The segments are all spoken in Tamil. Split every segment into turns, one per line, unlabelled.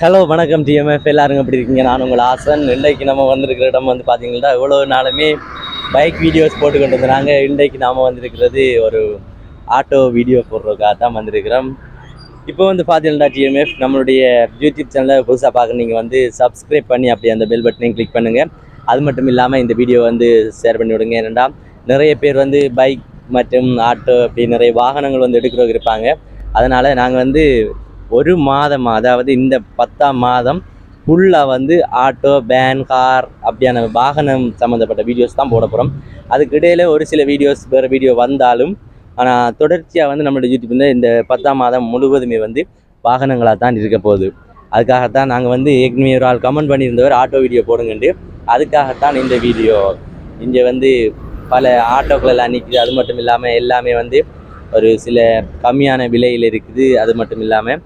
ஹலோ வணக்கம் டிஎம்எஃப் எல்லாருங்க எப்படி இருக்கீங்க? நான் உங்கள் ஆசன். இன்றைக்கு நம்ம வந்திருக்கிற இடம் வந்து பார்த்தீங்கன்னா இவ்வளோ நாளுமே பைக் வீடியோஸ் போட்டுக்கிட்டு இருந்தாங்க இன்றைக்கு நாம் வந்திருக்கிறது ஒரு ஆட்டோ வீடியோ போடுறதுக்காக தான் வந்திருக்கிறோம். இப்போ வந்து பார்த்தீங்கன்னா டிஎம்எஃப் நம்மளுடைய யூடியூப் சேனலை புதுசாக பார்க்க நீங்கள் வந்து சப்ஸ்கிரைப் பண்ணி அப்படி அந்த பெல் பட்டனையும் கிளிக் பண்ணுங்கள் அது மட்டும் இல்லாமல் இந்த வீடியோ வந்து ஷேர் பண்ணி விடுங்க. ஏனென்றால் நிறைய பேர் வந்து பைக் மற்றும் ஆட்டோ அப்படி நிறைய வாகனங்கள் வந்து எடுக்கிறவங்க இருப்பாங்க. அதனால் நாங்கள் வந்து ஒரு மாதம் அதாவது இந்த பத்தாம் மாதம் ஃபுல்லாக வந்து ஆட்டோ வேன் கார் அப்படியான வாகனம் சம்மந்தப்பட்ட வீடியோஸ் தான் போட போகிறோம் அதுக்கு இடையில ஒரு சில வீடியோஸ் வேறு வீடியோ வந்தாலும் ஆனால் தொடர்ச்சியாக வந்து நம்மளோட யூடியூப் வந்து இந்த பத்தாம் மாதம் முழுவதுமே வந்து வாகனங்களாக தான் இருக்க போகுது. அதுக்காகத்தான் நாங்கள் வந்து ஏற்கனவே ஒரு ஆள் கமெண்ட் பண்ணியிருந்தவர் ஆட்டோ வீடியோ போடுங்கன்ட்டு அதுக்காகத்தான் இந்த வீடியோ இங்கே வந்து பல ஆட்டோக்கள் எல்லாம் நிற்குது அது மட்டும் இல்லாமல் எல்லாமே வந்து ஒரு சில கம்மியான விலையில் இருக்குது அது மட்டும் இல்லாமல்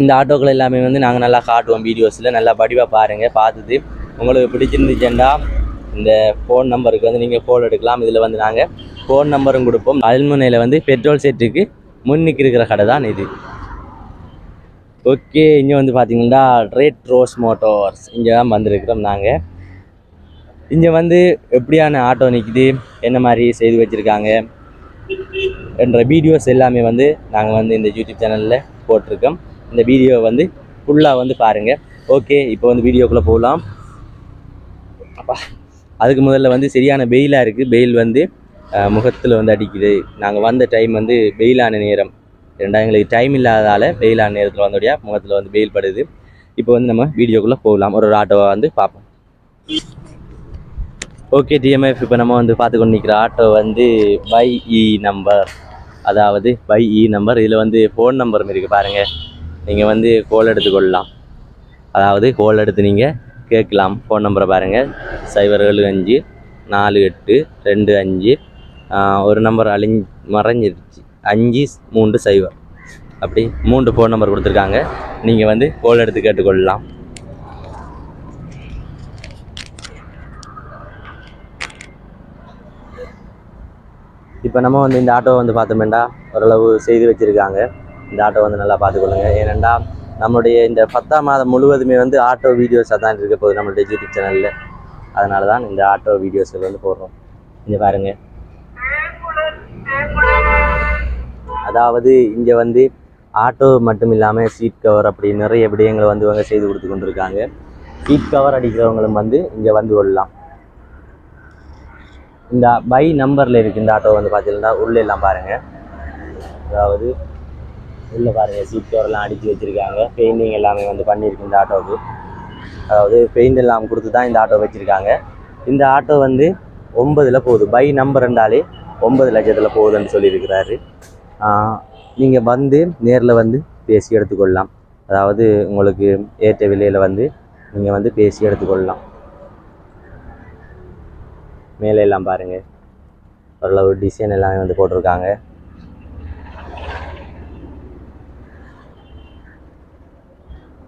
இந்த ஆட்டோக்கள் எல்லாமே வந்து நாங்கள் நல்லா காட்டுவோம் வீடியோஸில் நல்லா படிவாக பாருங்கள் பார்த்துட்டு உங்களுக்கு பிடிச்சிருந்துச்சேன்டா இந்த ஃபோன் நம்பருக்கு வந்து நீங்கள் ஃபோன் எடுக்கலாம். இதில் வந்து நாங்கள் ஃபோன் நம்பரும் கொடுப்போம். அல்முனையில் வந்து பெட்ரோல் செட்டுக்கு முன்னுக்கு இருக்கிற கடை தான் இது. ஓகே இங்கே வந்து பார்த்தீங்கன்னா ரேட் ரோஸ் மோட்டார்ஸ் இங்கே தான் வந்திருக்கிறோம் நாங்கள் இங்கே வந்து எப்படியான ஆட்டோ நிற்கிது என்ன மாதிரி செய்து வச்சுருக்காங்க என்ற வீடியோஸ் எல்லாமே வந்து நாங்கள் வந்து இந்த யூடியூப் சேனலில் போட்டிருக்கோம். இந்த வீடியோவை வந்து ஃபுல்லாக வந்து பாருங்கள் ஓகே இப்போ வந்து வீடியோக்குள்ளே போகலாம் அப்பா அதுக்கு முதல்ல வந்து சரியான வெயிலாக இருக்குது வெயில் வந்து முகத்தில் வந்து அடிக்குது. நாங்கள் வந்த டைம் வந்து வெயிலான நேரம். ரெண்டாவது எங்களுக்கு டைம் இல்லாததால் வெயிலான நேரத்தில் வந்தோடையா முகத்தில் வந்து வெயில் படுது. இப்போ வந்து நம்ம வீடியோக்குள்ளே போகலாம் ஒரு ஒரு ஆட்டோவை வந்து பார்ப்போம். ஓகே டிஎம்எஃப் இப்போ நம்ம வந்து பார்த்து கொண்டு நிற்கிற ஆட்டோ வந்து பை இ நம்பர் அதாவது பை இ நம்பர் இதில் வந்து ஃபோன் நம்பரும் இருக்குது பாருங்கள் நீங்கள் வந்து கோல் எடுத்துக்கொள்ளலாம். அதாவது கோல் எடுத்து நீங்கள் கேட்கலாம். ஃபோன் நம்பரை பாருங்கள் சைபர் ஏழு அஞ்சு நாலு எட்டு ரெண்டு அஞ்சு. ஒரு நம்பர் அழிஞ் மறைஞ்சிருச்சு. அஞ்சு மூன்று சைபர் அப்படி மூன்று ஃபோன் நம்பர் கொடுத்துருக்காங்க. நீங்கள் வந்து கோல் எடுத்து கேட்டுக்கொள்ளலாம். இப்போ நம்ம வந்து இந்த ஆட்டோவை வந்து பார்த்தோமேண்டா ஓரளவு செய்து வச்சுருக்காங்க. இந்த ஆட்டோ வந்து நல்லா பார்த்துக்கொள்ளுங்க. ஏனெண்டா நம்மளுடைய இந்த பத்தாம் மாதம் முழுவதுமே வந்து ஆட்டோ வீடியோஸாக தான் இருக்க போகுது நம்மளுடைய யூடியூப் சேனலில் அதனால தான் இந்த ஆட்டோ வீடியோஸ் வந்து போடுறோம். இங்கே பாருங்க. அதாவது இங்கே வந்து ஆட்டோ மட்டும் இல்லாமல் சீட் கவர் அப்படி நிறைய விடயங்களை வந்து இவங்க செய்து கொடுத்து கொண்டிருக்காங்க. சீட் கவர் அடிக்கிறவங்களும் வந்து இங்கே வந்து கொள்ளலாம். இந்த பை நம்பரில் இருக்குது இந்த ஆட்டோ வந்து பார்த்தீங்கன்னா உள்ளே எல்லாம் பாருங்கள் அதாவது உள்ளே பாருங்கள் சீட் கவர்லாம் அடித்து வச்சுருக்காங்க. பெயிண்டிங் எல்லாமே வந்து பண்ணியிருக்கு இந்த ஆட்டோவுக்கு. அதாவது பெயிண்ட் எல்லாம் கொடுத்து தான் இந்த ஆட்டோ வச்சுருக்காங்க. இந்த ஆட்டோ வந்து ஒன்பதில் போகுது. பை நம்பர் என்றாலே ஒம்பது லட்சத்தில் போகுதுன்னு சொல்லியிருக்கிறாரு. நீங்கள் வந்து நேரில் வந்து பேசி எடுத்துக்கொள்ளலாம். அதாவது உங்களுக்கு ஏற்ற விலையில் வந்து நீங்கள் வந்து பேசி எடுத்துக்கொள்ளலாம். மேலே எல்லாம் பாருங்கள் ஓரளவு டிசைன் எல்லாமே வந்து போட்டிருக்காங்க.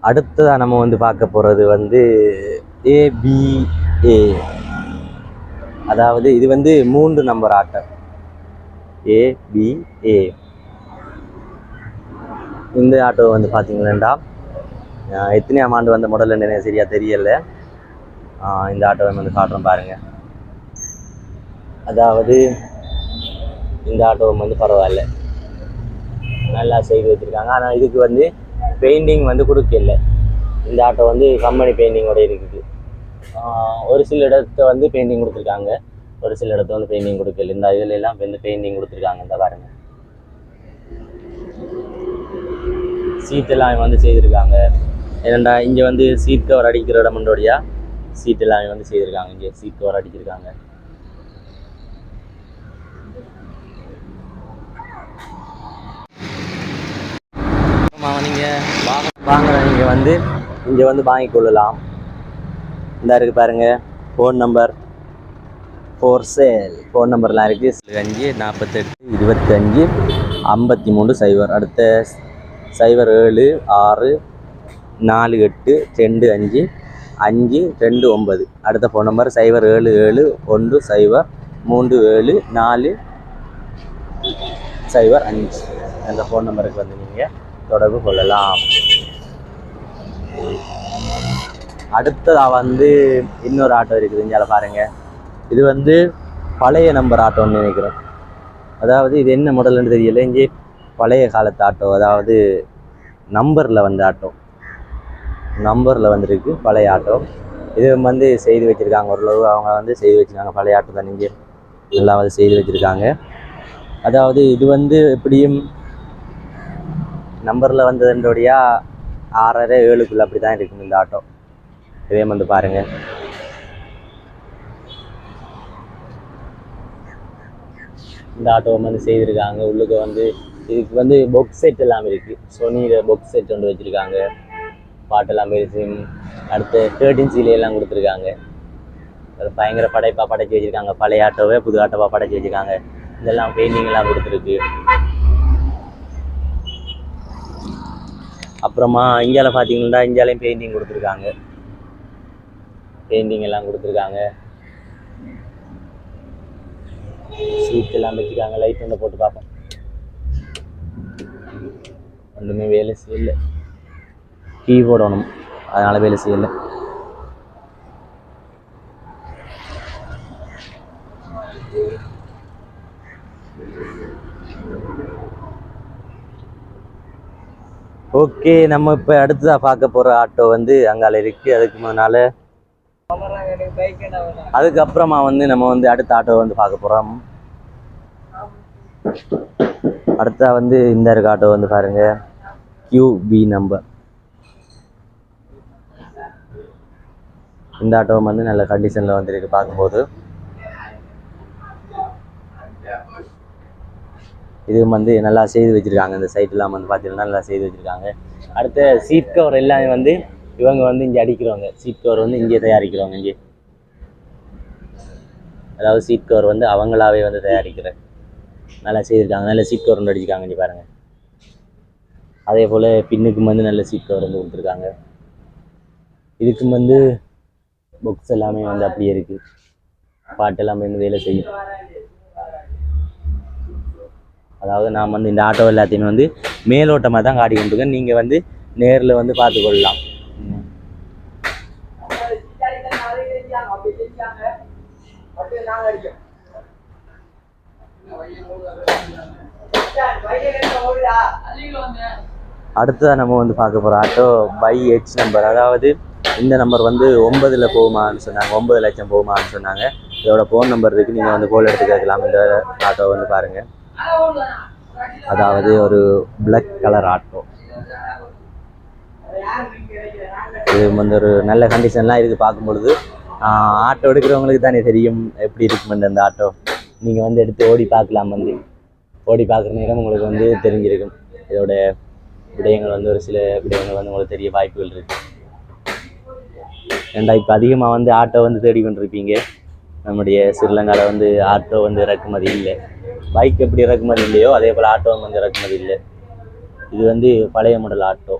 அடுத்ததாக நம்ம வந்து பார்க்க போகிறது வந்து ஏபிஏ அதாவது இது வந்து மூன்று நம்பர் ஆட்டம். ஏபிஏ இந்த ஆட்டோ வந்து பார்த்தீங்கன்னா எத்தனையாம் ஆண்டு வந்த மாடல் எனக்கு சரியாக தெரியல. இந்த ஆட்டோவை வந்து காட்டுறோம் பாருங்கள் அதாவது இந்த ஆட்டோவும் வந்து பரவாயில்ல. நல்லா செய்து வச்சுருக்காங்க. ஆனால் இதுக்கு வந்து பெயிண்டிங் வந்து கொடுக்கல. இந்த ஆட்டோ வந்து கம்பெனி பெயிண்டிங்கோட இருக்குது. ஒரு சில இடத்த வந்து பெயிண்டிங் கொடுத்துருக்காங்க. ஒரு சில இடத்த வந்து பெயிண்டிங் கொடுக்கல. இந்த இதில் எல்லாம் வந்து பெயிண்டிங் கொடுத்துருக்காங்க. இந்த பாருங்க. சீட்டெல்லாம் வந்து செய்திருக்காங்க. ஏனண்டா இங்கே வந்து சீட் கவர் அடிக்கிற இடமண்டோடையா சீட் எல்லாம் வந்து செய்திருக்காங்க. இங்கே சீட் கவர் அடிச்சிருக்காங்க. நீங்கள் வாங்க வாங்குற நீங்கள் வந்து இங்கே வந்து வாங்கிக் கொள்ளலாம். இந்த இருக்கு பாருங்க phone number for sale phone நம்பர்லாம் இருக்குது அஞ்சு நாற்பத்தெட்டு இருபத்தஞ்சு ஐம்பத்தி மூணு சைபர் அடுத்த சைபர் ஏழு ஆறு நாலு எட்டு ரெண்டு அஞ்சு அஞ்சு ரெண்டு ஒன்பது. அடுத்த ஃபோன் நம்பர் சைபர் ஏழு ஏழு ஒன்று சைபர் மூன்று ஏழு நாலு சைபர் அஞ்சு. அந்த ஃபோன் நம்பருக்கு வந்து நீங்கள் தொடர்பு கொள்ளலாம். அடுத்ததாக வந்து இன்னொரு ஆட்டோ இருக்குது. இங்கே பாருங்கள் இது வந்து பழைய நம்பர் ஆட்டோன்னு நினைக்கிறேன். அதாவது இது என்ன மாடல்னு தெரியல. இங்கே பழைய காலத்து ஆட்டோ. அதாவது நம்பரில் வந்த ஆட்டோ. நம்பரில் வந்திருக்கு. பழைய ஆட்டோ. இது வந்து செய்து வச்சுருக்காங்க. ஓரளவு அவங்க வந்து செய்து வச்சுருக்காங்க. பழைய ஆட்டோ தான் இங்கே. நல்லா வந்து செய்து வச்சுருக்காங்க. அதாவது இது வந்து எப்படியும் நம்பரில் வந்ததுன்றோடையா ஆறரை ஏழுக்குள்ள அப்படி தான் இருக்கும் இந்த ஆட்டோ. இதே வந்து பாருங்க. இந்த ஆட்டோவை வந்து செய்திருக்காங்க. உள்ளுக்கு வந்து இதுக்கு வந்து பொக்ஸ் செட் எல்லாம் இருக்கு. சோனியில் பொக்ஸ் செட் ஒன்று வச்சிருக்காங்க. பாட்டெல்லாம் பேசி அடுத்து தேர்ட்டின் சீலையெல்லாம் எல்லாம் கொடுத்துருக்காங்க. அது பயங்கர படைப்பாக படைச்சி வச்சிருக்காங்க. பழைய ஆட்டோவே புது ஆட்டோவாக படைச்சி வச்சிருக்காங்க. இதெல்லாம் பெயிண்டிங் எல்லாம் கொடுத்துருக்கு. அப்புறமா இந்தியால பார்த்தீங்கன்னா இந்தியாலையும் பெயிண்டிங் கொடுத்துருக்காங்க. பெயிண்டிங் எல்லாம் கொடுத்துருக்காங்க. சீட் எல்லாம் வச்சுருக்காங்க. லைட் ஒன்று போட்டு பார்ப்போம். ஒன்றுமே வேலை செய்யல. கீ போடணும் அதனால் வேலை செய்யலை. ஓகே நம்ம இப்போ அடுத்ததாக பார்க்க போகிற ஆட்டோ வந்து அங்கால இருக்குது அதுக்கு முன்னால் அதுக்கப்புறமா வந்து நம்ம வந்து அடுத்த ஆட்டோ வந்து பார்க்க போகிறோம் அடுத்தா வந்து இந்த இருக்க ஆட்டோ வந்து பாருங்க. கியூபி நம்பர் இந்த ஆட்டோ வந்து நல்ல கண்டிஷனில் வந்துருக்கு பார்க்கும்போது. இது வந்து நல்லா செய்து வச்சிருக்காங்க. இந்த சைட்டெல்லாம் வந்து பார்த்தீங்கன்னா நல்லா செய்து வச்சிருக்காங்க. அடுத்த சீட் கவர் எல்லாமே வந்து இவங்க வந்து இங்கே அடிக்கிறவங்க. சீட் கவர் வந்து இங்கே தயாரிக்கிறவங்க இங்கே. அதாவது சீட் கவர் வந்து அவங்களாவே வந்து தயாரிக்கிற. நல்லா செய்திருக்காங்க. நல்ல சீட் கவர் வந்து அடிச்சிருக்காங்க. இங்கே பாருங்க. அதே போல் பின்னுக்கும் வந்து நல்ல சீட் கவர் வந்து கொடுத்துருக்காங்க. இதுக்கும் வந்து புக்ஸ் எல்லாமே வந்து அப்படியே இருக்குது பாட்டு எல்லாமே வந்து வேலை செய்யும். அதாவது நான் வந்து இந்த ஆட்டோ எல்லாத்தையுமே வந்து மேலோட்டமாக தான் காட்டி கொண்டிருக்கேன் நீங்கள் வந்து நேரில் வந்து பார்த்துக்கொள்ளலாம் அடுத்ததாக நம்ம வந்து பார்க்க போகிற ஆட்டோ பை ஹெச் நம்பர் அதாவது இந்த நம்பர் வந்து ஒன்பதில் போகுமான்னு சொன்னாங்க. ஒன்பது லட்சம் போகுமான்னு சொன்னாங்க. இதோட ஃபோன் நம்பர் இருக்குது நீங்கள் வந்து கோல் எடுத்து கேட்கலாம். இந்த ஆட்டோ வந்து பாருங்கள் அதாவது ஒரு பிளாக் கலர் ஆட்டோ இது வந்து ஒரு நல்ல கண்டிஷன்லாம் இருக்குது பார்க்கும் பொழுது ஆட்டோ எடுக்கிறவங்களுக்கு தானே தெரியும் எப்படி இருக்கும் அந்த ஆட்டோ நீங்கள் வந்து எடுத்து ஓடி பார்க்கலாம் வந்து. ஓடி பார்க்குற நேரம் உங்களுக்கு வந்து தெரிஞ்சிருக்கும். இதோட விடயங்கள் வந்து ஒரு சில விடயங்கள் வந்து உங்களுக்கு தெரிய வாய்ப்புகள் இருக்குது ஏண்டா இப்போ அதிகமாக வந்து ஆட்டோ வந்து தேடி கொண்டிருப்பீங்க நம்முடைய ஸ்ரீலங்காவில் வந்து ஆட்டோ வந்து இறக்குமதி இல்லை. பைக் எப்படி இறக்குமதி இல்லையோ அதே போல் ஆட்டோ வந்து இறக்குமதி இல்லை. இது வந்து பழைய மாடல் ஆட்டோ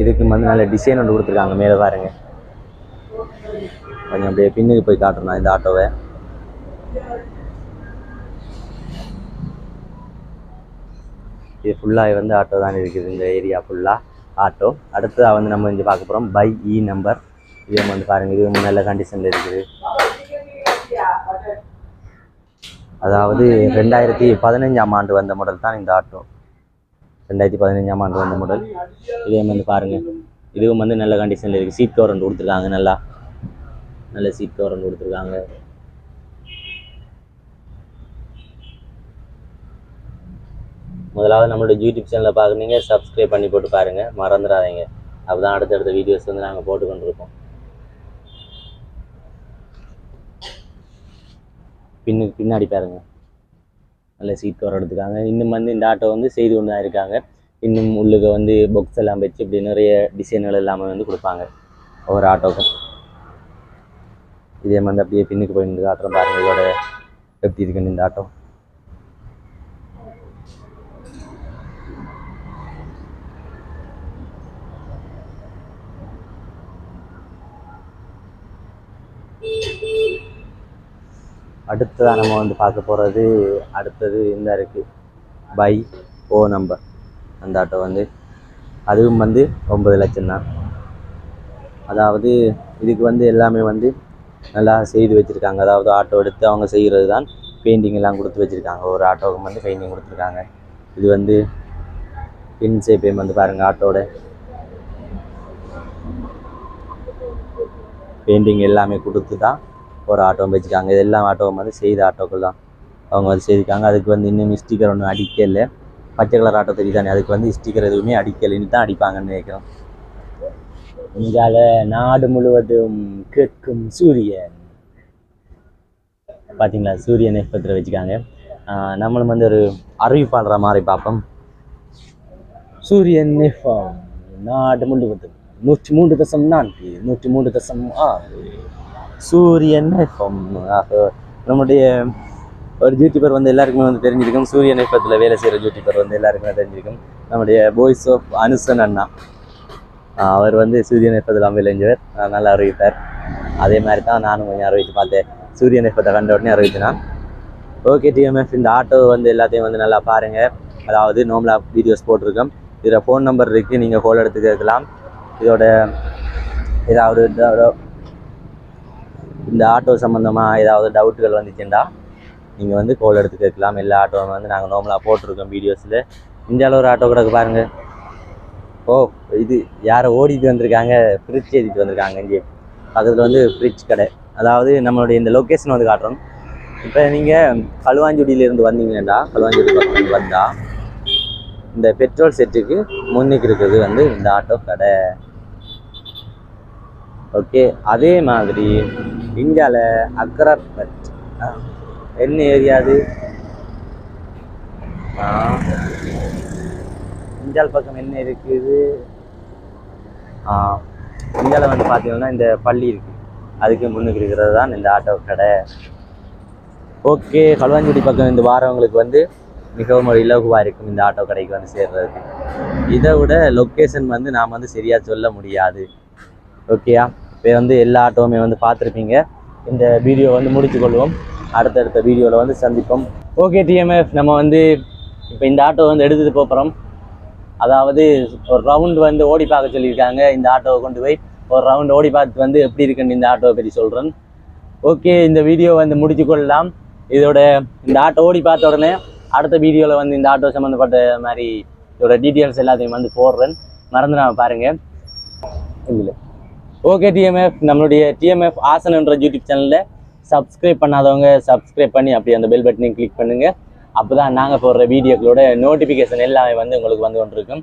இதுக்கு வந்து நல்ல டிசைன் ஒன்று கொடுத்துருக்காங்க. மேலே பாருங்க. கொஞ்சம் அப்படியே பின்னுக்கு போய் காட்டுறேன் இந்த ஆட்டோவை இது ஃபுல்லாக வந்து ஆட்டோ தான் இருக்குது இந்த ஏரியா ஃபுல்லாக ஆட்டோ அடுத்ததாக வந்து நம்ம இங்கே பார்க்க போகிறோம் பை இ e நம்பர் இது வந்து பாருங்கள் இது நல்ல கண்டிஷனில் இருக்குது. அதாவது ரெண்டாயிரத்தி பதினஞ்சாம் ஆண்டு வந்த மாடல் தான் இந்த ஆட்டோ ரெண்டாயிரத்தி பதினஞ்சாம் ஆண்டு வந்த மாடல் இதே வந்து பாருங்கள் இதுவும் வந்து நல்ல கண்டிஷனில் இருக்குது சீட் கவர் ஒன்று கொடுத்துருக்காங்க நல்லா. நல்ல சீட் கவர் ஒன்று கொடுத்துருக்காங்க. முதலாவது நம்மளோட யூடியூப் சேனலை பார்க்குறீங்க சப்ஸ்கிரைப் பண்ணி போட்டு பாருங்கள் மறந்துடாதீங்க. அப்போ தான் அடுத்தடுத்த வீடியோஸ் வந்து நாங்கள் போட்டுக்கொண்டிருக்கோம் பின்னுக்கு பின்னாடி பாருங்க. நல்ல சீட் கவர் எடுத்துக்காங்க இன்னும் வந்து இந்த ஆட்டோ வந்து செய்து கொண்டு தான் இருக்காங்க. இன்னும் உள்ளுக்கு வந்து பொக்ஸ் எல்லாம் வச்சு இப்படி நிறைய டிசைன்கள் எல்லாமே வந்து கொடுப்பாங்க. ஒவ்வொரு ஆட்டோக்கும். இதே மாதிரி அப்படியே பின்னுக்கு போய் நின்று காட்டுறோம் பாருங்க. இதோட எப்படி இருக்குன்னு இந்த ஆட்டோ. அடுத்ததாக நம்ம வந்து பார்க்க போகிறது அடுத்தது இந்த இருக்குது பை ஓ நம்பர் அந்த ஆட்டோ வந்து அதுவும் வந்து ஒம்பது லட்சம் தான் அதாவது இதுக்கு வந்து எல்லாமே வந்து நல்லா செய்து வச்சுருக்காங்க. அதாவது ஆட்டோ எடுத்து அவங்க செய்கிறது தான் பெயிண்டிங் எல்லாம் கொடுத்து வச்சுருக்காங்க. ஒரு ஆட்டோவுக்கு வந்து பெயிண்டிங் கொடுத்துருக்காங்க. இது வந்து பின் சேப்பையும் வந்து பாருங்கள் ஆட்டோட. பெயிண்டிங் எல்லாமே கொடுத்து தான் ஒரு ஆட்டோ வச்சுருக்காங்க. இது எல்லாம் ஆட்டோவும் வந்து செய்த ஆட்டோக்கள் தான். அவங்க வந்து செய்திருக்காங்க. அதுக்கு வந்து இன்னும் ஸ்டிக்கர் ஒன்றும் அடிக்கல. பச்சை கலர் ஆட்டோ தெரியுதானே? அதுக்கு வந்து ஸ்டிக்கர் எதுவுமே அடிக்கலைன்னு தான் அடிப்பாங்கன்னு நினைக்கிறோம். இங்கால நாடு முழுவதும் கேட்கும் சூரியன். பார்த்தீங்களா சூரியன் நட்சத்திரம் வச்சுக்காங்க நம்மளும் வந்து ஒரு அறிவிப்பாளர மாதிரி பார்ப்போம். சூரியன் எஃப்எம் நாடு முழுவதும். நூற்றி மூன்று தசம் நான்கு நூற்றி மூன்று தசம் ஆறு. சூரியன் எஃப்எம் நம்முடைய ஒரு யூடியூபர் வந்து எல்லாருக்குமே வந்து தெரிஞ்சிருக்கும். சூரியன் எஃப்எத்தில் வேலை செய்கிற ஜூட்டிப்பர் வந்து எல்லாருக்குமே தெரிஞ்சிருக்கும். நம்முடைய பாய்ஸ் ஆஃப் அனுசன் அண்ணா. அவர் வந்து சூரியன் எஃப்எத்தில் அம்பிளைஞ்சவர் நல்லா அறிவிப்பார் அதே மாதிரி தான் நானும் கொஞ்சம் அறிவித்து பார்த்தேன். சூரியன் எஃப்எத்தை கண்ட உடனே அறிவிச்சினா ஓகே டிஎம்எஃப் இந்த ஆட்டோ வந்து எல்லாத்தையும் வந்து நல்லா பாருங்கள் அதாவது நோம்லா வீடியோஸ் போட்டிருக்கோம். இதில் ஃபோன் நம்பர் இருக்குது நீங்கள் ஹோல் எடுத்து கேட்கலாம் இதோட ஏதாவது இந்த ஆட்டோ சம்மந்தமாக ஏதாவது டவுட்டுகள் வந்துச்சுன்னா நீங்கள் வந்து கோல் எடுத்து கேட்கலாம். எல்லா ஆட்டோவும் வந்து நாங்கள் நார்மலாக போட்டிருக்கோம் வீடியோஸில் இந்தியாவில் ஒரு ஆட்டோ கிடக்கு பாருங்கள் ஓ இது யாரை ஓடிட்டு வந்திருக்காங்க. ஃப்ரிட்ஜ் ஏற்றிட்டு வந்திருக்காங்க இங்கே பக்கத்தில் வந்து ஃப்ரிட்ஜ் கடை. அதாவது நம்மளுடைய இந்த லொக்கேஷன் வந்து காட்டுறோம். இப்போ நீங்கள் களுவாஞ்சுடியிலேருந்து வந்தீங்கன்னா களுவாஞ்சுடி பக்கம் வந்தால் இந்த பெட்ரோல் செட்டுக்கு முன்னுக்கு இருக்கிறது வந்து இந்த ஆட்டோ கடை. ஓகே அதே மாதிரி இந்தியாவில் அக்ராபட் என்ன ஏரியா அது? இந்தியாவில் பக்கம் என்ன இருக்குது ஆ இந்தியாவில் வந்து பார்த்தீங்கன்னா இந்த பள்ளி இருக்குது அதுக்கு முன்னுக்கு இருக்கிறது தான் இந்த ஆட்டோ கடை. ஓகே கல்வாஞ்சுடி பக்கம் இந்த வாரவங்களுக்கு வந்து மிகவும் ஒரு இலகுவாக இருக்கும் இந்த ஆட்டோ கடைக்கு வந்து சேர்றதுக்கு. இதை விட லொக்கேஷன் வந்து நாம் வந்து சரியாக சொல்ல முடியாது. ஓகேயா இப்போ வந்து எல்லா ஆட்டோவுமே வந்து பார்த்துருப்பீங்க. இந்த வீடியோ வந்து முடிச்சு கொள்வோம் அடுத்தடுத்த வீடியோவில் வந்து சந்திப்போம். ஓகே டிஎம்எஃப் நம்ம வந்து இப்போ இந்த ஆட்டோ வந்து எடுத்துகிட்டு போகிறோம் அதாவது ஒரு ரவுண்ட் வந்து ஓடி பார்க்க சொல்லியிருக்காங்க. இந்த ஆட்டோவை கொண்டு போய் ஒரு ரவுண்ட் ஓடி பார்த்து வந்து எப்படி இருக்குன்னு இந்த ஆட்டோவை பற்றி சொல்கிறேன் ஓகே இந்த வீடியோ வந்து முடிச்சு கொள்ளலாம் இதோட இந்த ஆட்டோ ஓடி பார்த்த உடனே அடுத்த வீடியோவில் வந்து இந்த ஆட்டோ சம்மந்தப்பட்ட மாதிரி இதோட டீட்டெயில்ஸ் எல்லாத்தையும் வந்து போடுறேன். மறந்துடாமல் பாருங்கள் இல்லை ஓகே டிஎம்எஃப் நம்மளுடைய டிஎம்எஃப் ஆசனன்ற யூடியூப் சேனலில் சப்ஸ்கிரைப் பண்ணாதவங்க சப்ஸ்கிரைப் பண்ணி அப்படி அந்த பெல் பட்டனையும் கிளிக் பண்ணுங்கள் அப்போ தான் நாங்கள் போடுற வீடியோக்களோட நோட்டிஃபிகேஷன் எல்லாமே வந்து உங்களுக்கு வந்து கொண்டிருக்கும்.